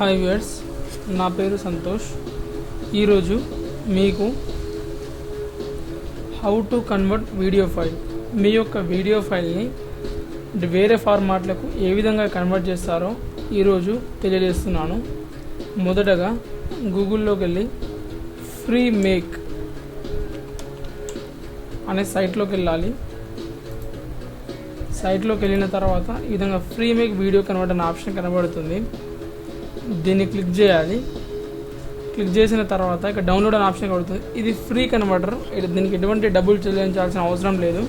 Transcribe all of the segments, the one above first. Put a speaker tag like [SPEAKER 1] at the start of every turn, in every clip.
[SPEAKER 1] Hi viewers నా పేరు సంతోష్. ఈరోజు మీకు how to convert video file మీ యొక్క వీడియో ఫైల్ని వేరే ఫార్మాట్లకు ఏ విధంగా కన్వర్ట్ చేస్తారో ఈరోజు తెలియజేస్తున్నాను. మొదటగా గూగుల్లోకి వెళ్ళి ఫ్రీ మేక్ అనే సైట్లోకి వెళ్ళాలి. సైట్లోకి వెళ్ళిన తర్వాత ఈ విధంగా ఫ్రీ మేక్ వీడియో కన్వర్ట్ అనే ఆప్షన్ కనబడుతుంది. దీన్ని క్లిక్ చేయాలి. క్లిక్ చేసిన తర్వాత ఇక్కడ డౌన్లోడ్ అనే ఆప్షన్ కడుతుంది ఇది ఫ్రీ కన్వర్టర్ ఇది దీనికి ఎటువంటి డబ్బులు చెల్లించాల్సిన అవసరం లేదు.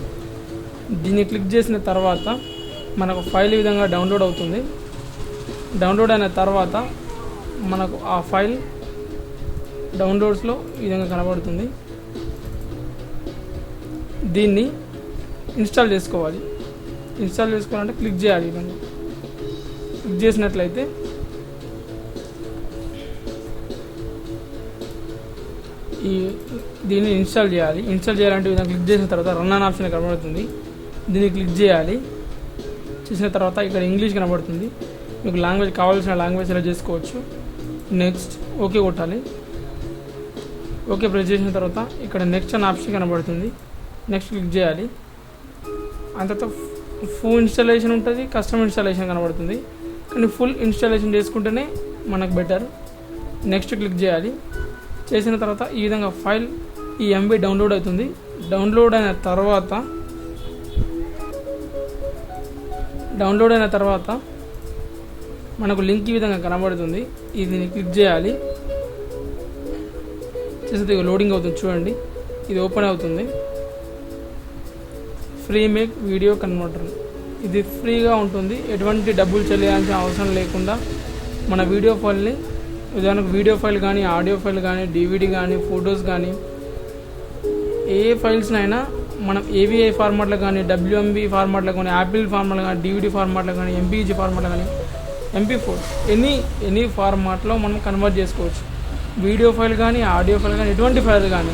[SPEAKER 1] దీన్ని క్లిక్ చేసిన తర్వాత మనకు ఫైల్ విధంగా డౌన్లోడ్ అవుతుంది. డౌన్లోడ్ అయిన తర్వాత మనకు ఆ ఫైల్ డౌన్లోడ్స్లో ఈ విధంగా కనబడుతుంది. దీన్ని ఇన్స్టాల్ చేసుకోవాలి. ఇన్స్టాల్ చేసుకోవాలంటే క్లిక్ చేయాలి ఈ విధంగా. క్లిక్ చేసినట్లయితే ఈ దీన్ని ఇన్స్టాల్ చేయాలి. ఇన్స్టాల్ చేయాలంటే విధంగా క్లిక్ చేసిన తర్వాత రన్ అనే ఆప్షన్ కనబడుతుంది. దీన్ని క్లిక్ చేయాలి. చేసిన తర్వాత ఇక్కడ ఇంగ్లీష్ కనబడుతుంది. మీకు లాంగ్వేజ్ కావాల్సిన లాంగ్వేజ్ సెలెక్ట్ చేసుకోవచ్చు. నెక్స్ట్ ఓకే కొట్టాలి. ఓకే ప్రెస్ చేసిన తర్వాత ఇక్కడ నెక్స్ట్ అనే ఆప్షన్ కనబడుతుంది. నెక్స్ట్ క్లిక్ చేయాలి. అంత తర్వాత ఫుల్ ఇన్స్టాలేషన్ ఉంటుంది కస్టమ్ ఇన్స్టాలేషన్ కనబడుతుంది. కానీ ఫుల్ ఇన్స్టాలేషన్ చేసుకుంటేనే మనకు బెటర్ నెక్స్ట్ క్లిక్ చేయాలి. చేసిన తర్వాత ఈ విధంగా ఫైల్ ఈ ఎంబీ డౌన్లోడ్ అవుతుంది. డౌన్లోడ్ అయిన తర్వాత డౌన్లోడ్ అయిన తర్వాత మనకు లింక్ ఈ విధంగా కనబడుతుంది. ఇది క్లిక్ చేయాలి. చేస్తే లోడింగ్ అవుతుంది చూడండి. ఇది ఓపెన్ అవుతుంది. Free make video converter. ఇది ఫ్రీగా ఉంటుంది. ఎటువంటి డబ్బులు చెల్లించాల్సిన అవసరం లేకుండా మన వీడియో ఫైల్ని ఉదాహరణకు వీడియో ఫైల్ కానీ ఆడియో ఫైల్ కానీ డివిడి కానీ ఫొటోస్ కానీ ఏ ఫైల్స్నైనా మనం ఏవిఐ ఫార్మాట్లో కానీ డబ్ల్యూఎంబి ఫార్మాట్లో కానీ యాపిల్ ఫార్మాట్లో కానీ డివిడి ఫార్మాట్లో కానీ ఎంపీజీ ఫార్మాట్లో కానీ ఎంపీ ఫోర్ ఎనీ ఎనీ ఫార్మాట్లో మనం కన్వర్ట్ చేసుకోవచ్చు. వీడియో ఫైల్ కానీ ఆడియో ఫైల్ కానీ ఎటువంటి ఫైల్ కానీ.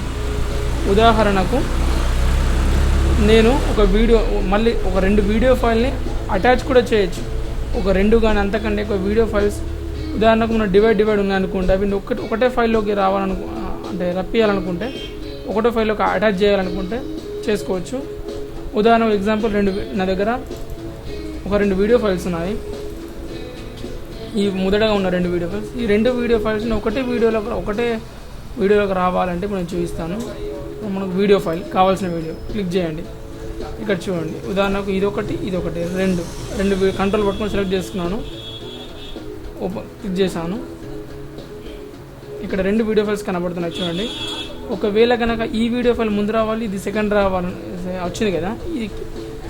[SPEAKER 1] ఉదాహరణకు నేను ఒక వీడియో మళ్ళీ ఒక రెండు వీడియో ఫైల్ని అటాచ్ కూడా చేయొచ్చు. ఒక రెండు కానీ అంతకంటే ఒక వీడియో ఫైల్స్ ఉదాహరణకు మనం డివైడ్ డివైడ్ ఉంది అవి ఒకటి ఒకటే ఫైల్లోకి రావాలనుకు అంటే రప్పియాలనుకుంటే ఒకటే ఫైల్లోకి అటాచ్ చేయాలనుకుంటే చేసుకోవచ్చు. ఉదాహరణ ఎగ్జాంపుల్ రెండు నా దగ్గర ఒక రెండు వీడియో ఫైల్స్ ఉన్నాయి. ఈ మొదటగా ఉన్న రెండు వీడియో ఫైల్స్ ఈ రెండు వీడియో ఫైల్స్ని ఒకటే వీడియోలో ఒకటే వీడియోలోకి రావాలంటే నేను చూపిస్తాను. మనకు వీడియో ఫైల్ కావాల్సిన వీడియో క్లిక్ చేయండి. ఇక్కడ చూడండి. ఉదాహరణకు ఇది ఒకటి ఇది ఒకటి రెండు. రెండు కంట్రోల్ పట్టుకొని సెలెక్ట్ చేసుకున్నాను. ఓపెన్ క్లిక్ చేశాను. ఇక్కడ రెండు వీడియో ఫైల్స్ కనబడుతున్నాయి చూడండి. ఒకవేళ కనుక ఈ వీడియో ఫైల్ ముందు రావాలి ఇది సెకండ్ రావాలి వచ్చింది కదా. ఇది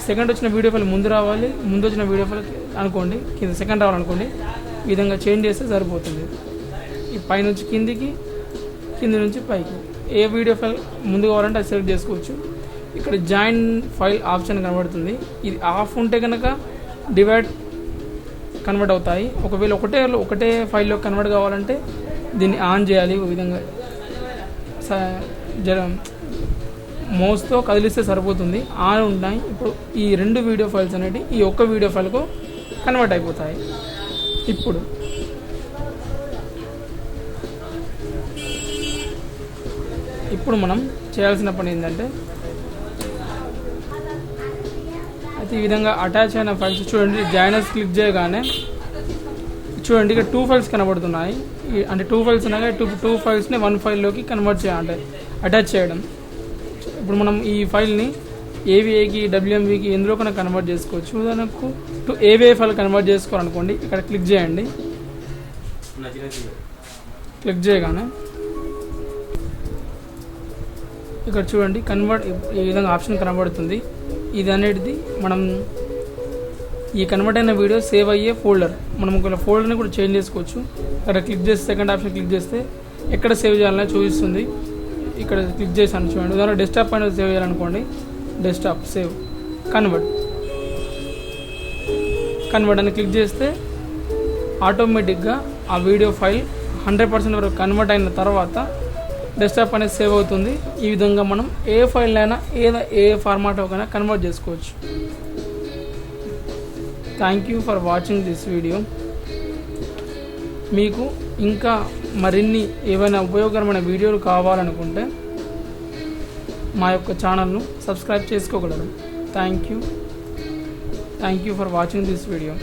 [SPEAKER 1] సెకండ్ వచ్చిన వీడియో ఫైల్ ముందు రావాలి ముందు వచ్చిన వీడియో ఫైల్ అనుకోండి కింద సెకండ్ రావాలనుకోండి ఈ విధంగా చేంజ్ చేస్తే సరిపోతుంది. ఈ పైనుంచి కిందికి కింది నుంచి పైకి. ఏ వీడియో ఫైల్ ముందు కావాలంటే అది సెలెక్ట్ చేసుకోవచ్చు. ఇక్కడ జాయిన్ ఫైల్ ఆప్షన్ కనబడుతుంది. ఇది ఆఫ్ ఉంటే కనుక డివైడ్ కన్వర్ట్ అవుతాయి. ఒకవేళ ఒకటే ఒకటే ఫైల్లో కన్వర్ట్ కావాలంటే దీన్ని ఆన్ చేయాలి ఒక విధంగా. జర మోస్తో కదిలిస్తే సరిపోతుంది. ఆన్ ఉంటాయి. ఇప్పుడు ఈ రెండు వీడియో ఫైల్స్ అనేవి ఈ ఒక్క వీడియో ఫైల్కు కన్వర్ట్ అయిపోతాయి. ఇప్పుడు ఇప్పుడు మనం చేయాల్సిన పని ఏంటంటే అయితే ఈ విధంగా అటాచ్ అయిన ఫైల్స్ చూడండి జాయినర్స్ క్లిక్ చేయగానే చూడండి ఇక్కడ టూ ఫైల్స్ కనబడుతున్నాయి. అంటే టూ ఫైల్స్ ఉన్నాయి టూ టూ ఫైల్స్ని వన్ ఫైల్లోకి కన్వర్ట్ చేయాలి. అటాచ్ చేయడం. ఇప్పుడు మనం ఈ ఫైల్ని ఏవిఏకి డబ్ల్యూఎంవికి ఎందులో కన్నా కన్వర్ట్ చేసుకోవచ్చు? ఉదాహరణకు టు ఏవిఏ ఫైల్ కన్వర్ట్ చేసుకోవాలనుకోండి ఇక్కడ క్లిక్ చేయండి. క్లిక్ చేయగానే ఇక్కడ చూడండి కన్వర్ట్ ఈ విధంగా ఆప్షన్ కనబడుతుంది. ఇది అనేది మనం ఈ కన్వర్ట్ అయిన వీడియో సేవ్ అయ్యే ఫోల్డర్ మనం ఒకవేళ ఫోల్డర్ని కూడా చేంజ్ చేసుకోవచ్చు. అక్కడ క్లిక్ చేస్తే సెకండ్ ఆప్షన్ క్లిక్ చేస్తే ఎక్కడ సేవ్ చేయాలని చూపిస్తుంది. ఇక్కడ క్లిక్ చేశాను చూడండి. ఉదాహరణ డెస్క్టాప్ పైన సేవ్ చేయాలనుకోండి. డెస్క్టాప్ సేవ్ కన్వర్ట్ కన్వర్ట్ అని క్లిక్ చేస్తే ఆటోమేటిక్గా ఆ వీడియో ఫైల్ హండ్రెడ్ పర్సెంట్ వరకు కన్వర్ట్ అయిన తర్వాత డెస్క్టాప్ అనేది సేవ్ అవుతుంది. ఈ విధంగా మనం ఏ ఫైల్ అయినా ఏదైనా ఏ ఫార్మాట్ అయినా కన్వర్ట్ చేసుకోవచ్చు. Thank you for watching this video మీకు ఇంకా మరిన్ని ఏవైనా ఉపయోగకరమైన వీడియోలు కావాలనుకుంటే మా యొక్క ఛానల్ను సబ్స్క్రైబ్ చేసుకోగలరు. Thank you thank you for watching this video